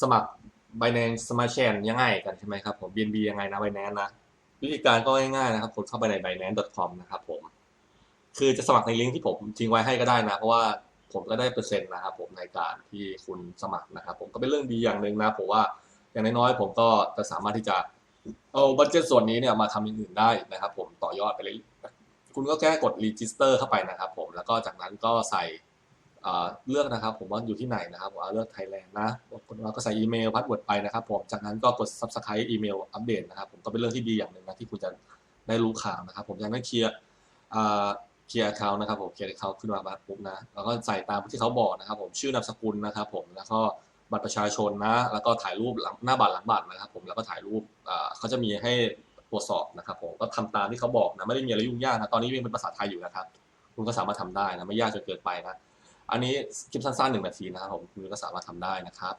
สมัคร Binance Smart Chain ยังไงกันใช่ไหมครับผม BNB ยังไงนะ Binance นะ วิธีการก็ง่ายๆนะครับกดเข้าไปใน binance.com นะครับผม คือจะสมัครในลิงก์ที่ผมทิ้งไว้ให้ก็ได้นะ เพราะว่าผมก็ได้เปอร์เซ็นต์นะครับผมในการที่คุณสมัครนะครับผมก็เป็นเรื่องดีอย่างหนึ่งนะผมว่าอย่างน้อยๆผมก็จะสามารถที่จะเอาบัตเจ็ตส่วนนี้เนี่ยมาทำอย่างอื่นได้นะครับ ผมต่อยอดไปเลยคุณก็แค่กด register เข้าไปนะครับผมแล้วก็จากนั้นก็ใส่ เลือกนะครับ ผมว่าอยู่ที่ไหนนะครับผมเลือกไทยแลนด์นะแล้วก็ใส่อีเมลพาสเวิร์ดไปนะครับ ผมจากนั้นก็กด subscribe อีเมลอัปเดตนะครับ ผมก็เป็นเรื่องที่ดีอย่างหนึ่งนะที่คุณจะได้รู้ข่าวนะครับ ผมจากนั้นเคลียร์เคลียร์ account นะครับผมเคลียร์ account ขึ้นมาปุ๊บนะแล้วก็ใส่ตามที่เขาบอกนะครับ ผมชื่อนามสกุลนะครับ ผมแล้วก็บัตรประชาชนนะ แล้วก็ถ่ายรูปหลังหน้าบัตรหลังบัตรนะครับ ผมแล้วก็ถ่ายรูปเขาจะมีให้ตรวจสอบนะครับ ผมก็ทำตามที่เขาบอกนะไม่ได้มีอะไรยุ่งยากนะตอนนี้ยังเป็นภาษาไทยอยู่นะครับ คุณก็สามารถทำได้นะไม่ยากจนเกินไปนะ อันนี้คลิปสั้นๆหนึ่งนาทีนะครับผมคุณก็สามารถทำได้นะครับ